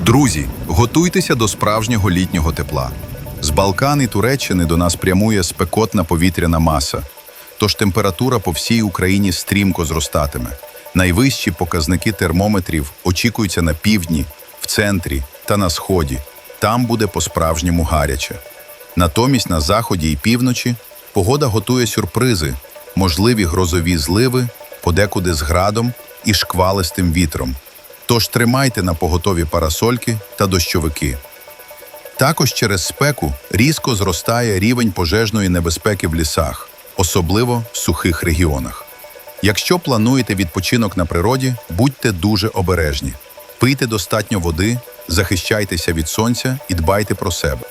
Друзі, готуйтеся до справжнього літнього тепла. З Балкан і Туреччини до нас прямує спекотна повітряна маса, тож температура по всій Україні стрімко зростатиме. Найвищі показники термометрів очікуються на півдні, в центрі та на сході. Там буде по-справжньому гаряче. Натомість на заході і півночі погода готує сюрпризи, можливі грозові зливи, подекуди з градом і шквалистим вітром. Тож тримайте на поготові парасольки та дощовики. Також через спеку різко зростає рівень пожежної небезпеки в лісах, особливо в сухих регіонах. Якщо плануєте відпочинок на природі, будьте дуже обережні. Пийте достатньо води, захищайтеся від сонця і дбайте про себе.